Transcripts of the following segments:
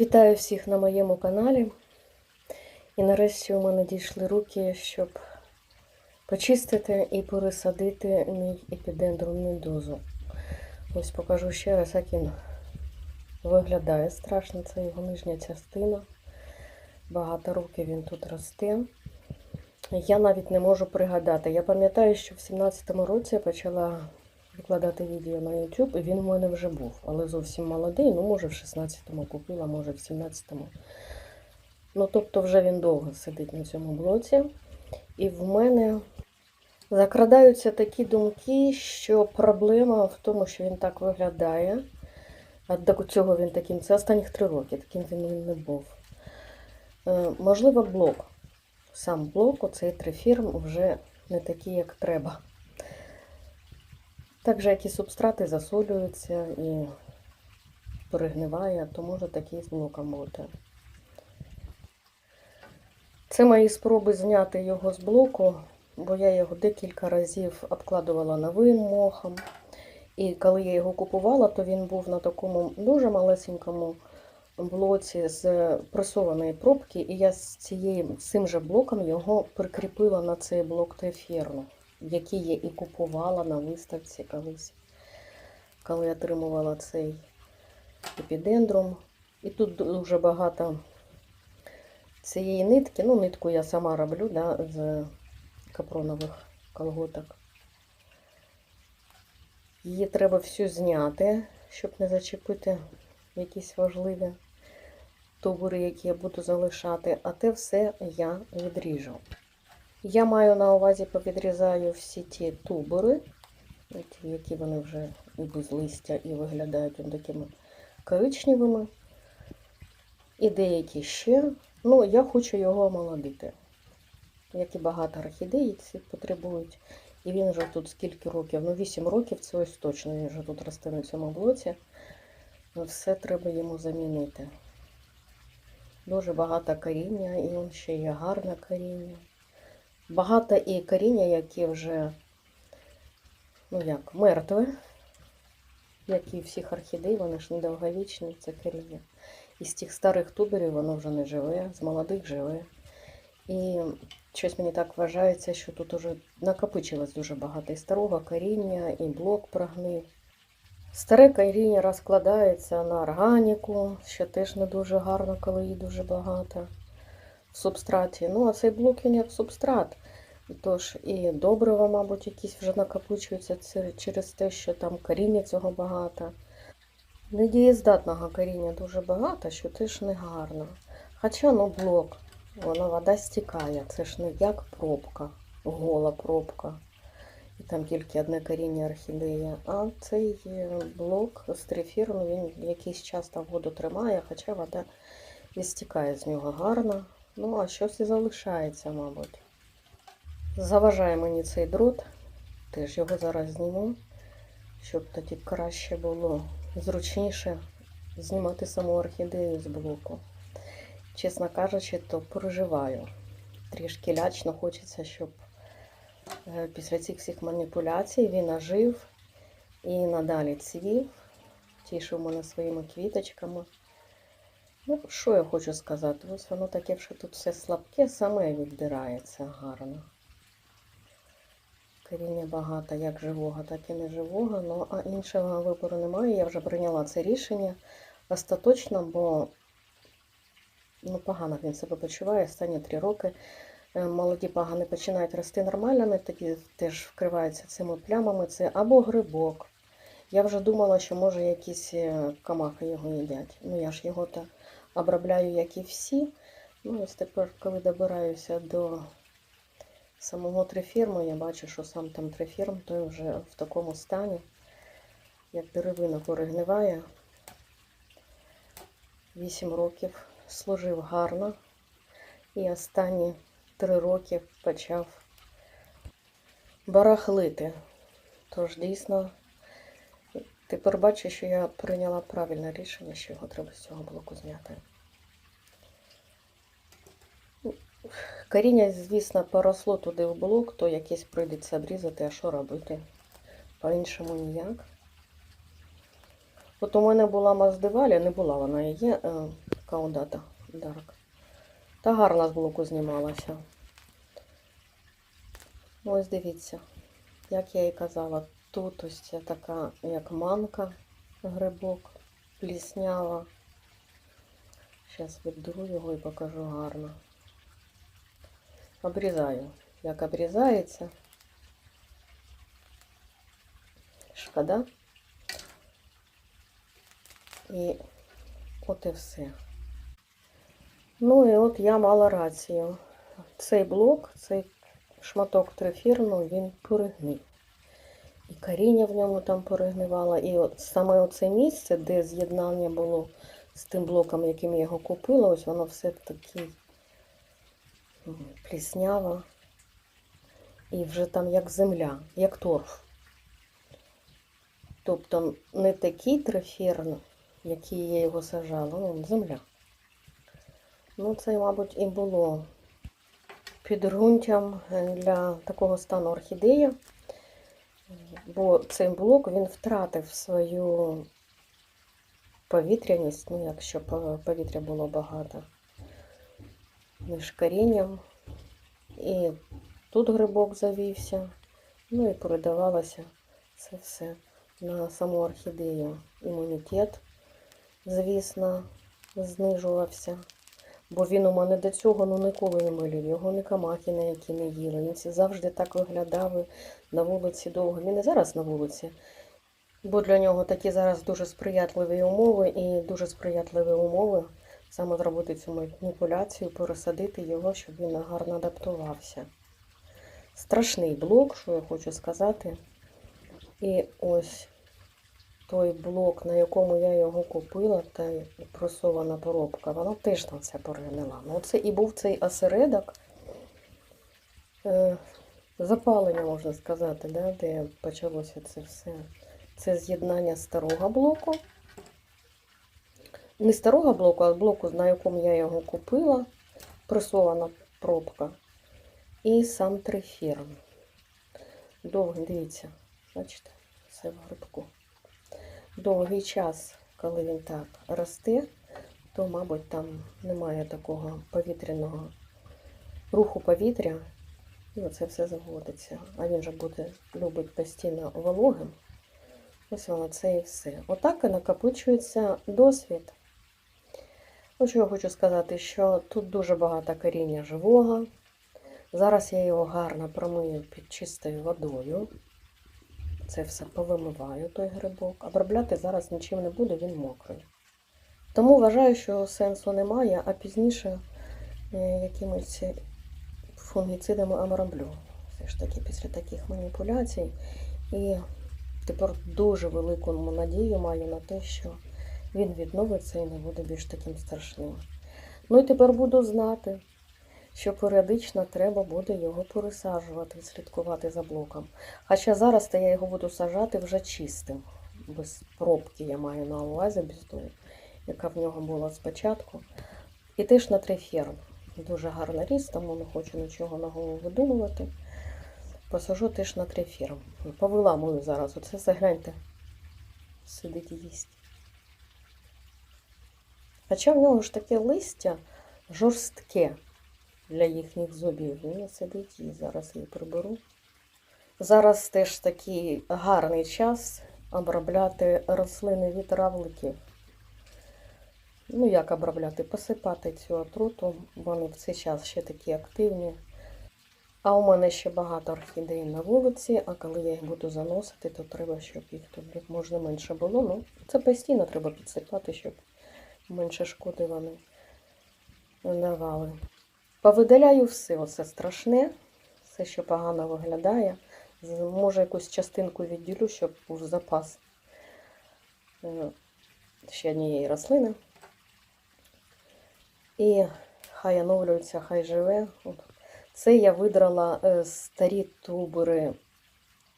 Вітаю всіх на моєму каналі. І нарешті у мене дійшли руки, щоб почистити і пересадити мій епідендрум медузу. Ось покажу ще раз, як він виглядає страшно. Це його нижня частина. Багато років він тут росте. Я навіть не можу пригадати. Я пам'ятаю, що в 17-му році я почала викладати відео на YouTube, і він у мене вже був, але зовсім молодий. Ну, може, в 16-му купила, може, в 17-му. Ну, тобто, вже він довго сидить на цьому блоці. І в мене закрадаються такі думки, що проблема в тому, що він так виглядає. А до цього він таким, це останніх три роки, таким він не був. Е, можливо, блок. Сам блок, оцей трифірм, вже не такий, як треба. Так як і субстрати засолюються і перегниває, то може такий з блоком бути. Це мої спроби зняти його з блоку, бо я його декілька разів обкладувала новим мохом. І коли я його купувала, то він був на такому дуже малесенькому блоці з пресованої пробки, і я з цією, цим же блоком його прикріпила на цей блок тефірну, який я і купувала на виставці колись, коли отримувала цей епідендрум. І тут дуже багато цієї нитки, ну, нитку я сама роблю да, з капронових колготок. Її треба всю зняти, щоб не зачепити якісь важливі тубури, які я буду залишати, а те все я відріжу. Я маю на увазі, повідрізаю всі ті тубури, які вони вже і без листя, і виглядають такими коричневими. І деякі ще. Ну, я хочу його омолодити. Як і багато орхідей ці потребують. І він вже тут скільки років? Ну, 8 років, це ось точно він вже тут росте на цьому блоці. Ну, Все треба йому замінити. Дуже багато коріння, і він ще є гарне коріння. Багато і коріння, які вже, ну як, мертве, як і всіх орхідей, вони ж недовговічні, це коріння. Із тих старих туберів воно вже не живе, з молодих живе. І щось мені так вважається, що тут уже накопичилось дуже багато і старого коріння, і блок прогнив. Старе коріння розкладається на органіку, що теж не дуже гарно, коли її дуже багато субстраті. Ну, а цей блок він як субстрат. Тож і добрива, мабуть, якісь вже накопичуються через те, що там коріння цього багато. Недієздатного коріння дуже багато, що теж не гарно. Хоча ну блок, воно вода стікає, це ж не як пробка, гола пробка. І там тільки одне коріння орхідеї. А цей блок з трифірну, він якийсь час там воду тримає, хоча вода і стікає з нього гарно. Ну, а щось і залишається, мабуть. Заважає мені цей дрот, теж його зараз зніму, щоб тоді краще було зручніше знімати саму орхідею з блоку. Чесно кажучи, то переживаю. Трішки лячно хочеться, щоб після цих всіх маніпуляцій він ожив і надалі цвів, тішив мене своїми квіточками. Ну, що я хочу сказати? Ось воно таке, що тут все слабке, саме віддирається гарно. Коріння багато як живого, так і неживого, ну а іншого вибору немає. Я вже прийняла це рішення остаточно, бо ну, погано він себе почуває останні три роки. Молоді пагани починають рости нормальними, тоді теж вкриваються цими плямами. Це або грибок. Я вже думала, що може якісь камахи його їдять. Ну я ж його то обробляю, як і всі. Ну, ось тепер, коли добираюся до самого трифірму, я бачу, що сам там трифірм, той вже в такому стані, як деревина перегниває. Вісім років служив гарно. І останні три роки почав барахлити. Тож дійсно, тепер бачу, що я прийняла правильне рішення, що його треба з цього блоку зняти. Коріння, звісно, поросло туди в блок, то якесь прийдеться обрізати, а що робити? По-іншому ніяк. От у мене була маздиваля, не була вона є. Каудата Дарк. Та гарно з блоку знімалася. Ось дивіться, як я і казала, тут ось ця така, як манка, грибок, пліснява. Зараз віддеру його і покажу гарно. Обрізаю. Як обрізається. Шкода. І от і все. Ну і от я мала рацію. Цей блок, цей шматок трифірну, він перегнив. І коріння в ньому там перегнивало. І от саме оце місце, де з'єднання було з тим блоком, яким я його купила, ось воно все таке м, плісняво. І вже там як земля, як торф. Тобто не такий трифірн, який я його сажала, ну, земля. Ну, це, мабуть, і було підґрунтям для такого стану орхідеї, бо цей блок він втратив свою повітряність, ну, якщо повітря було багато, між корінням. І тут грибок завівся, ну і передавалося це все на саму орхідею. Імунітет, звісно, знижувався. Бо він у мене до цього ну, ніколи не болів. Його ні камахи які не їли. Він завжди так виглядав на вулиці довго. Він і зараз на вулиці. Бо для нього такі зараз дуже сприятливі умови і дуже сприятливі умови саме зробити цю маніпуляцію, пересадити його, щоб він гарно адаптувався. Страшний блок, що я хочу сказати. І ось той блок, на якому я його купила, та просована поробка, вона теж на це перегнила. Ну, це і був цей осередок е, запалення, можна сказати, да, де почалося це все. Це з'єднання старого блоку. Не старого блоку, а блоку, на якому я його купила, пресована пробка. І сам трифірм. Довгий, дивіться, бачите, все в грибку. Довгий час, коли він так росте, то, мабуть, там немає такого повітряного руху повітря, і оце все заводиться. А він же буде любить постійно вологим. Ось воно це і все. Отак і накопичується досвід. Ось що я хочу сказати, що тут дуже багато коріння живого. Зараз я його гарно промию під чистою водою. Це все повимиваю, той грибок. Обробляти зараз нічим не буду, він мокрий. Тому вважаю, що сенсу немає, а пізніше е, якимось фунгіцидами оброблю. Все ж таки після таких маніпуляцій. І тепер дуже велику надію маю на те, що він відновиться і не буде більш таким страшним. Ну і тепер буду знати, що періодично треба буде його пересаджувати, слідкувати за блоком. Хоча зараз я його буду сажати вже чистим, без пробки я маю на увазі, без тої, яка в нього була спочатку. І теж на триферм. Дуже гарна ріс, тому не хочу нічого на голову видумувати. Посажу теж на триферм. Повиламую зараз. Оце загляньте. Сидить їсть. Хоча в нього ж таке листя жорстке для їхніх зубів. Він сидить і зараз її приберу. Зараз теж такий гарний час обробляти рослини від равликів. Ну, як обробляти? Посипати цю отруту, вони в цей час ще такі активні. А у мене ще багато орхідей на вулиці, а коли я їх буду заносити, то треба, щоб їх тут можна менше було. Ну, це постійно треба підсипати, щоб менше шкоди вони давали. Повидаляю все, оце страшне, все, що погано виглядає. Може, якусь частинку відділю, щоб був запас е, ще однієї рослини. І хай оновлюється, хай живе. Це я видрала е, старі тубери,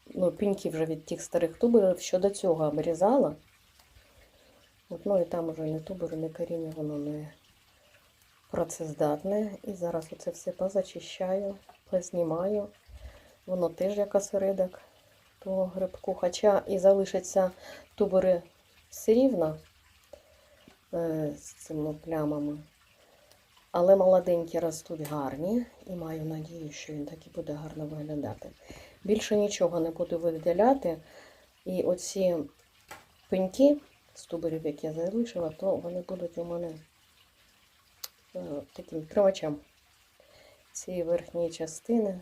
ну, піньки вже від тих старих туберів, що до цього обрізала. От, ну і там вже не тубери, не коріння, воно не працездатне. І зараз оце все позачищаю, познімаю. Воно теж як осередок того грибку. Хоча і залишаться тубери все рівно. е, з цими плямами. Але молоденькі ростуть гарні і маю надію, що він так буде гарно виглядати. Більше нічого не буду виділяти. І оці пеньки з туберів, які я залишила, то вони будуть у мене таким тримачем цієї верхньої частини.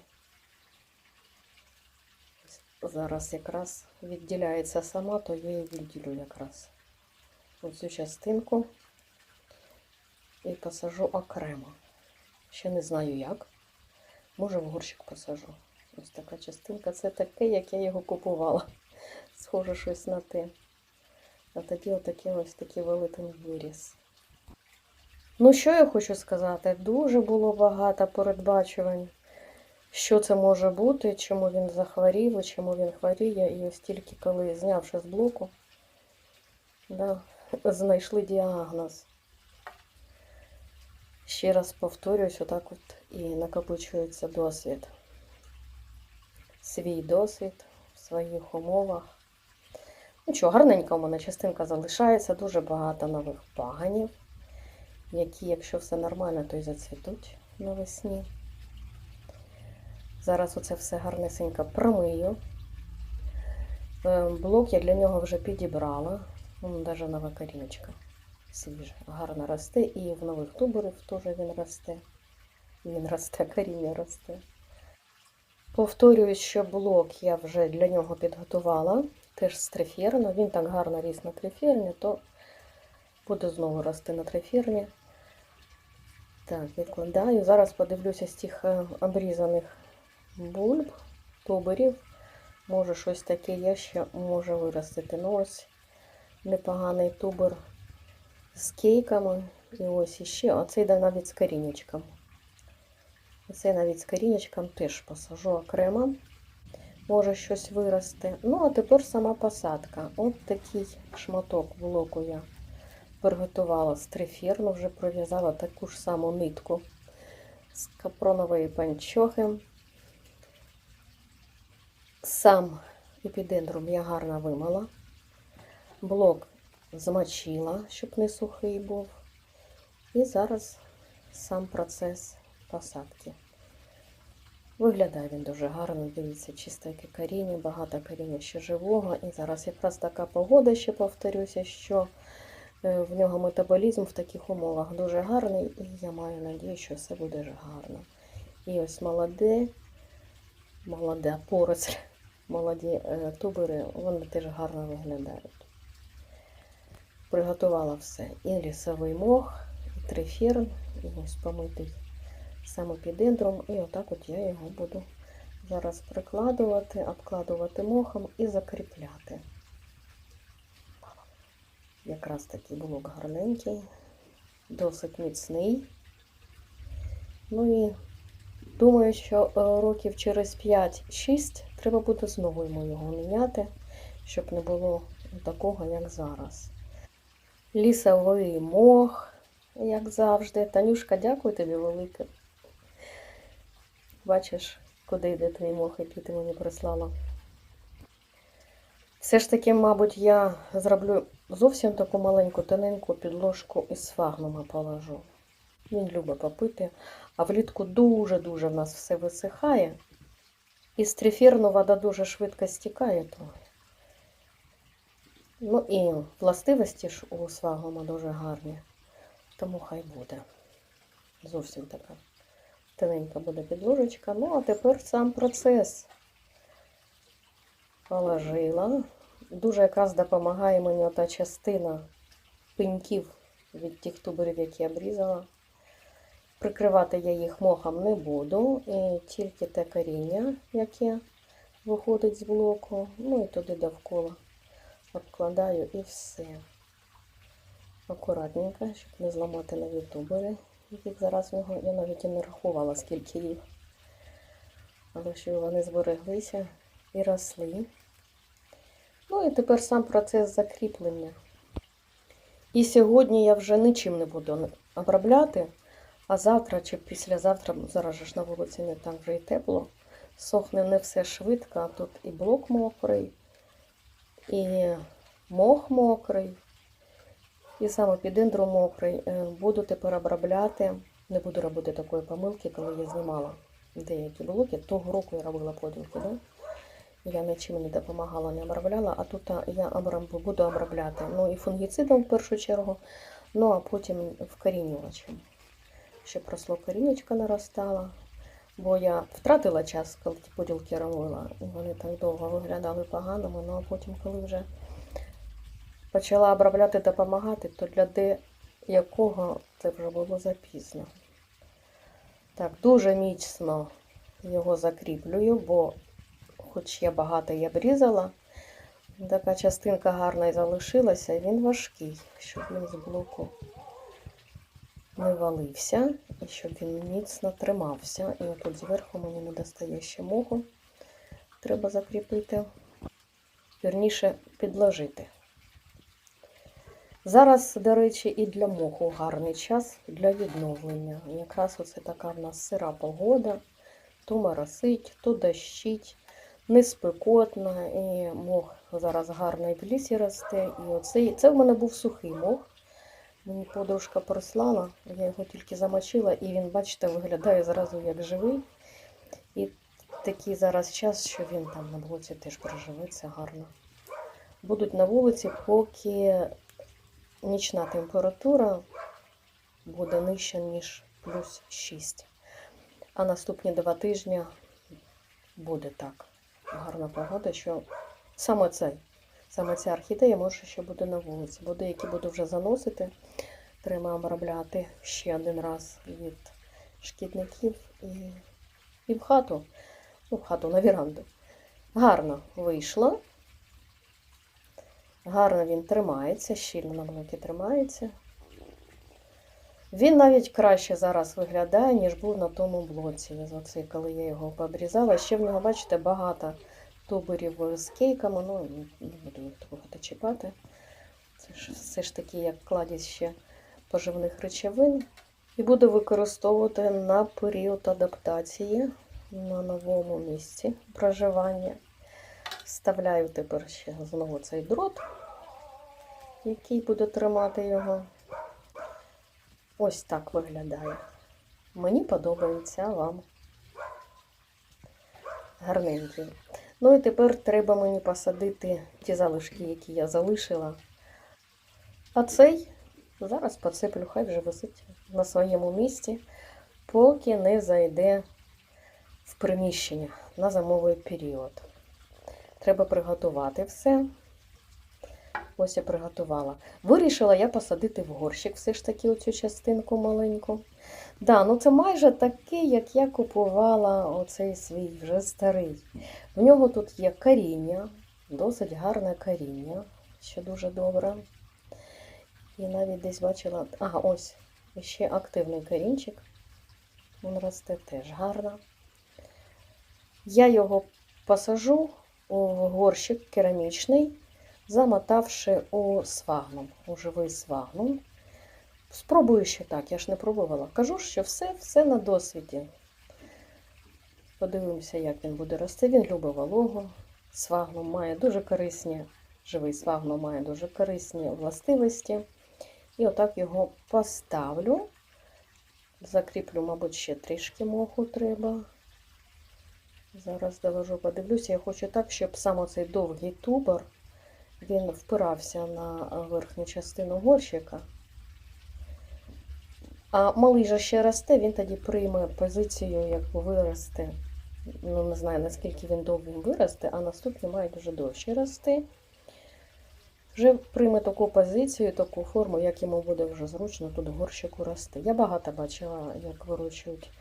Зараз якраз відділяється сама, то я її відділю якраз оцю частинку і посажу окремо. Ще не знаю як. Може в горщик посажу. Ось така частинка. Це таке, як я його купувала. Схоже щось на те. А тоді отакий ось такий великий виріс. Ну, що я хочу сказати? Дуже було багато передбачувань, що це може бути, чому він захворів, і чому він хворіє. І ось тільки коли знявши з блоку, да, знайшли діагноз. Ще раз повторююсь, отак от і накопичується досвід. Свій досвід в своїх умовах. Ну що, гарненька у мене частинка залишається, дуже багато нових паганів, які, якщо все нормально, то й зацвітуть навесні. Зараз оце все гарнесенько промию. Е, Блок я для нього вже підібрала. Навіть нова коріночка свіже, гарно росте. І в нових туберів теж він росте. Він росте, коріння росте. Повторюю, що блок я вже для нього підготувала. Теж з триферну. Він так гарно ріс на триферні, то буде знову рости на триферні. Так, відкладаю. Зараз подивлюся з тих е, обрізаних бульб, туберів. Може щось таке є ще може виростити. Ну ось непоганий тубер з кейками. І ось іще. Оцей йде навіть з корінечком. Оцей навіть з корінечком теж посажу окремо. Може щось вирости. Ну, а тепер сама посадка. От такий шматок блоку я приготувала з трифірну, вже пров'язала таку ж саму нитку з капронової панчохи. Сам епідендрум я гарно вимила. Блок змочила, щоб не сухий був. І зараз сам процес посадки. Виглядає він дуже гарно, дивіться, чистеньке коріння, багато коріння ще живого. І зараз якраз така погода, ще повторюся, що в нього метаболізм в таких умовах дуже гарний, і я маю надію, що все буде гарно. І ось молоде, молода поросль, молоді е, тубери, вони теж гарно виглядають. Приготувала все. І лісовий мох, і триферн, і ось помитий самопідендром. І отак от я його буду зараз прикладувати, обкладувати мохом і закріпляти. Якраз такий блок гарненький, досить міцний. Ну і думаю, що е, років через 5-6 треба буде знову йому його міняти, щоб не було такого, як зараз. Лісовий мох, як завжди. Танюшка, дякую тобі велике. Бачиш, куди йде твій мох, який ти мені прислала. Все ж таки, мабуть, я зроблю зовсім таку маленьку тоненьку підложку із сфагнума положу. Він любить попити, а влітку дуже-дуже в нас все висихає. І з трифірну вода дуже швидко стікає. То... Ну і властивості ж у свагнума дуже гарні, тому хай буде. Зовсім така. Тоненька буде підложечка. Ну, а тепер сам процес положила. Дуже якраз допомагає мені та частина пеньків від тих туберів, які я обрізала. Прикривати я їх мохом не буду. І тільки те коріння, яке виходить з блоку. Ну і туди довкола обкладаю і все. Акуратненько, щоб не зламати нові тубери яких зараз в нього я навіть і не рахувала, скільки їх. Але що вони збереглися і росли. Ну і тепер сам процес закріплення. І сьогодні я вже нічим не буду обробляти, а завтра чи післязавтра, зараз же ж на вулиці не так вже і тепло, сохне не все швидко, а тут і блок мокрий, і мох мокрий, І саме під мокрий е, буду тепер обробляти. Не буду робити такої помилки, коли я знімала деякі блоки. Того року я робила поділки, да? Я нічим не допомагала, не обробляла, а тут я обраб- буду обробляти. Ну і фунгіцидом в першу чергу, ну а потім вкорінювачем. Щоб росло корінечко наростало. Бо я втратила час, коли ті поділки робила. Вони так довго виглядали поганими. Ну а потім, коли вже почала обробляти допомагати, то для деякого це вже було запізно. Так, дуже міцно його закріплюю, бо хоч я багато і обрізала, така частинка гарна і залишилася, і він важкий, щоб він з блоку не валився, і щоб він міцно тримався. І отут зверху мені не достає ще моху. Треба закріпити, вірніше підложити. Зараз, до речі, і для моху гарний час для відновлення. Якраз оце така в нас сира погода, то моросить, то дощить, не спекотно, і мох зараз гарно і в лісі росте. І оце, це в мене був сухий мох. Мені подружка прислала, я його тільки замочила, і він, бачите, виглядає зразу як живий. І такий зараз час, що він там на блоці теж проживеться гарно. Будуть на вулиці, поки нічна температура буде нижча, ніж плюс 6. А наступні два тижні буде так. Гарна погода, що саме цей, саме ця орхідея може ще буде на вулиці. Бо деякі буду вже заносити. Треба обробляти ще один раз від шкідників і, і в хату. Ну, в хату на віранду. Гарно вийшло. Гарно він тримається, щільно на блокі тримається. Він навіть краще зараз виглядає, ніж був на тому блоці. Оце, коли я його пообрізала. Ще в нього, бачите, багато туберів з кейками. Ну, не буду багато чіпати. Це ж все ж таки як кладіще поживних речовин. І буду використовувати на період адаптації на новому місці проживання. Вставляю тепер ще знову цей дрот, який буде тримати його. Ось так виглядає. Мені подобається а вам. Гарненький. Ну і тепер треба мені посадити ті залишки, які я залишила. А цей зараз посиплю, хай вже висить на своєму місці, поки не зайде в приміщення на зимовий період. Треба приготувати все. Ось я приготувала. Вирішила я посадити в горщик все ж таки оцю частинку маленьку. Да, ну це майже такий, як я купувала оцей свій вже старий. В нього тут є коріння, досить гарне коріння, що дуже добре. І навіть десь бачила. Ага, ось ще активний корінчик. Він росте теж гарно. Я його посажу у горщик керамічний, замотавши у свагном, у живий свагнум. Спробую ще так, я ж не пробувала. Кажу, що все, все на досвіді. Подивимося, як він буде рости. Він любить вологу. Свагнум має дуже корисні, живий свагнум має дуже корисні властивості. І отак його поставлю. Закріплю, мабуть, ще трішки моху треба. Зараз довожу, подивлюся. Я хочу так, щоб саме цей довгий тубор він впирався на верхню частину горщика. А малий же ще росте, він тоді прийме позицію, як виросте. Ну, не знаю, наскільки він довгим виросте, а наступні мають дуже довші рости. Вже прийме таку позицію, таку форму, як йому буде вже зручно тут горщику рости. Я багато бачила, як вирощують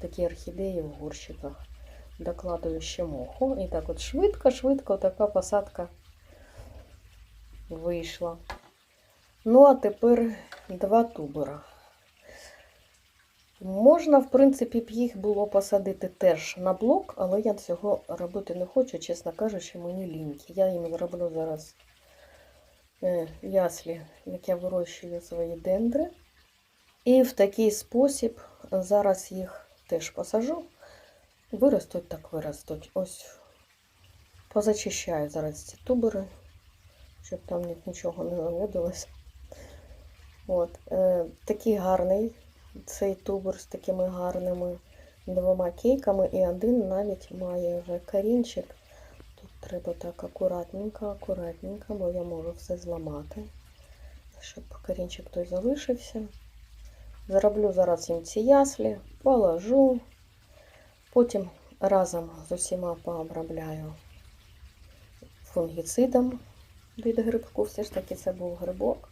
такі орхідеї в горщиках. Докладую ще моху. І так от швидко-швидко така посадка вийшла. Ну, а тепер два тубера. Можна, в принципі, б їх було посадити теж на блок, але я цього робити не хочу, чесно кажучи, мені ліньки. Я їм зроблю зараз е, яслі, як я вирощую свої дендри. І в такий спосіб зараз їх теж посажу. Виростуть так виростуть. Ось позачищаю зараз ці тубери, щоб там нічого не наводилось. От, е, такий гарний цей тубер з такими гарними двома кейками, і один навіть має вже корінчик. Тут треба так акуратненько, акуратненько, бо я можу все зламати, щоб корінчик той залишився. Зроблю зараз їм ці яслі, положу, потім разом з усіма пообробляю фунгіцидом від грибку. Все ж таки це був грибок.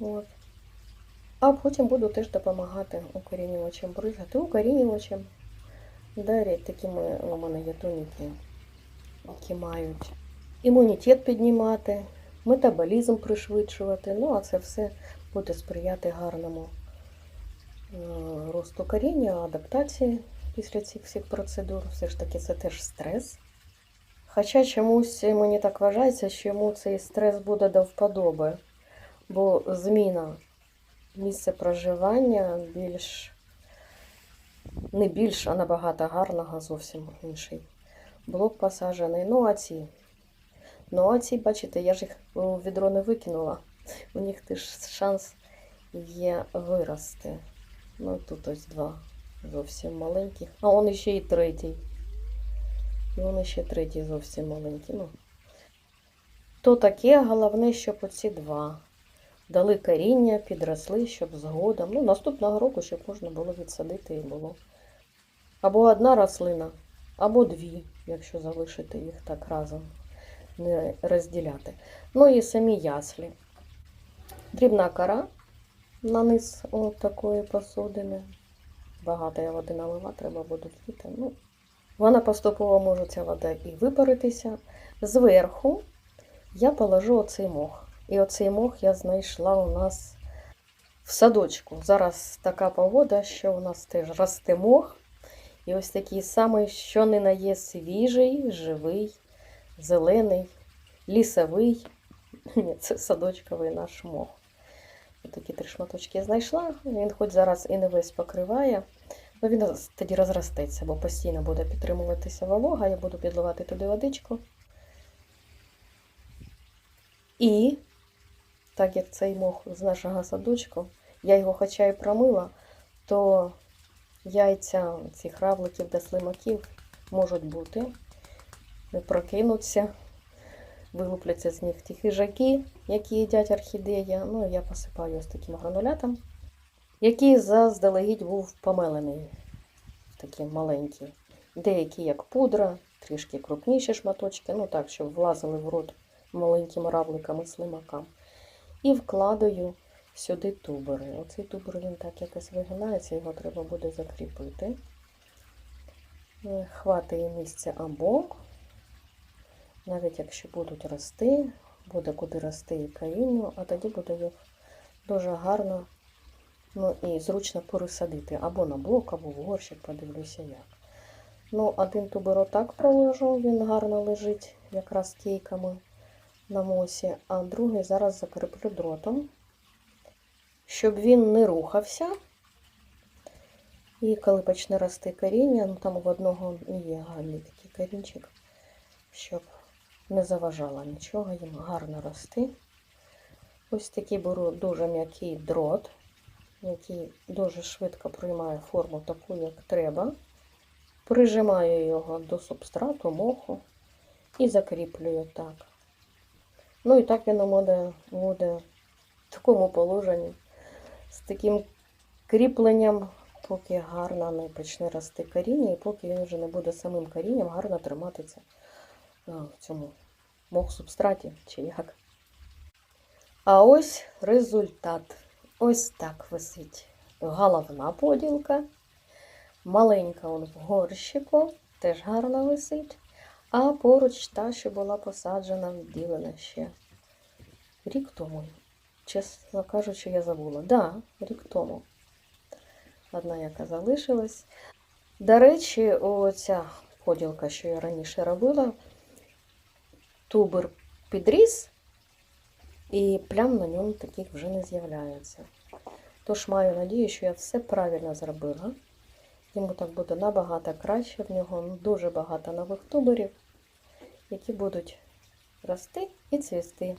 От. А потім буду теж допомагати укорінювачем бризгати. Укорінювачем. Далі такими у мене є тоніки, які мають імунітет піднімати, метаболізм пришвидшувати. Ну, а це все буде сприяти гарному е, росту коріння, адаптації після цих всіх процедур. Все ж таки це теж стрес. Хоча чомусь мені так вважається, що йому цей стрес буде до вподоби, бо зміна місця проживання більш не більш, а набагато гарного, зовсім інший. Блок посаджений. Ну, а ці. Ну, а ці, бачите, я ж їх у відро не викинула. У них теж шанс є вирости. Ну, тут ось два зовсім маленьких. А он ще і третій. І он ще третій зовсім маленький. Ну, то таке, головне, щоб оці два дали коріння, підросли, щоб згодом. Ну, наступного року, щоб можна було відсадити і було. Або одна рослина, або дві, якщо залишити їх так разом, не розділяти. Ну і самі яслі. Дрібна кора на низ такої посудини. Багато я води налила, треба буде діти. Ну, вона поступово може ця вода і випаритися. Зверху я положу оцей мох. І оцей мох я знайшла у нас в садочку. Зараз така погода, що у нас теж росте мох. І ось такий самий, що не на є свіжий, живий, зелений, лісовий. Ні, це садочковий наш мох. Такі три шматочки знайшла. Він хоч зараз і не весь покриває, але він тоді розростеться, бо постійно буде підтримуватися волога, я буду підливати туди водичку. І, так як цей мох з нашого садочку, я його хоча й промила, то яйця цих равликів та слимаків можуть бути, прокинуться, вилупляться з них ті хижаки, які їдять орхідея. Ну, я посипаю ось таким гранулятом, який заздалегідь був помелений, такі маленькі. Деякі як пудра, трішки крупніші шматочки, ну так, щоб влазили в рот маленьким равликам і слимакам. І вкладаю сюди тубери. Оцей тубер він так якось вигинається, його треба буде закріпити. Е, Хватає місця обок. Навіть якщо будуть рости, буде куди рости і корінню, а тоді буде їх дуже гарно ну, і зручно пересадити. Або на блок, або в горщик, подивлюся як. Ну, один тубер отак проложу, він гарно лежить якраз кейками на мосі, а другий зараз закріплю дротом, щоб він не рухався. І коли почне рости коріння, ну там в одного є гарний такий корінчик, щоб не заважало нічого, їм гарно рости. Ось такий беру дуже м'який дрот, який дуже швидко приймає форму таку, як треба. Прижимаю його до субстрату, моху і закріплюю так. Ну і так він мене буде в такому положенні з таким кріпленням, поки гарно не почне рости коріння, і поки він вже не буде самим корінням гарно триматися в цьому мох-субстраті чи як. А ось результат. Ось так висить головна поділка. Маленька он в горщику, теж гарно висить. А поруч та, що була посаджена, вділена ще рік тому. Чесно кажучи, я забула. Да, рік тому. Одна, яка залишилась. До речі, оця поділка, що я раніше робила, тубер підріс, і плям на ньому таких вже не з'являється. Тож маю надію, що я все правильно зробила. Йому так буде набагато краще. В нього дуже багато нових туберів, які будуть рости і цвісти.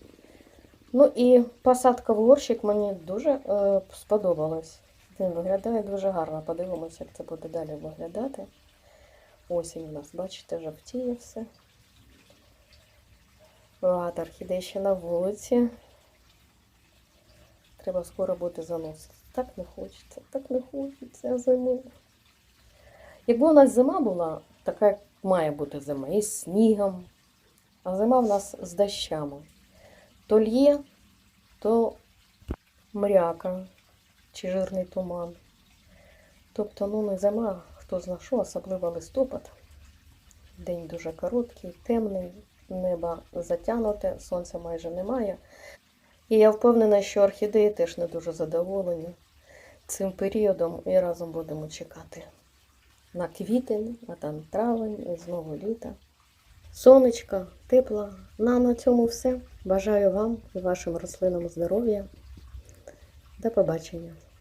Ну і посадка в горщик мені дуже е, сподобалась. Він виглядає дуже гарно. Подивимося, як це буде далі виглядати. Осінь у нас, бачите, жовтіє все. Багато орхідей ще на вулиці. Треба скоро буде заносити. Так не хочеться, так не хочеться зими. Якби у нас зима була, така як має бути зима, із снігом, а зима в нас з дощами. То лє, то мряка чи жирний туман. Тобто, ну не зима, хто зна що, особливо листопад. День дуже короткий, темний, небо затягнуте, сонця майже немає. І я впевнена, що орхідеї теж не дуже задоволені цим періодом і разом будемо чекати на квітень, а там травень і знову літо. Сонечко, тепло. Ну, на цьому все. Бажаю вам і вашим рослинам здоров'я. До побачення.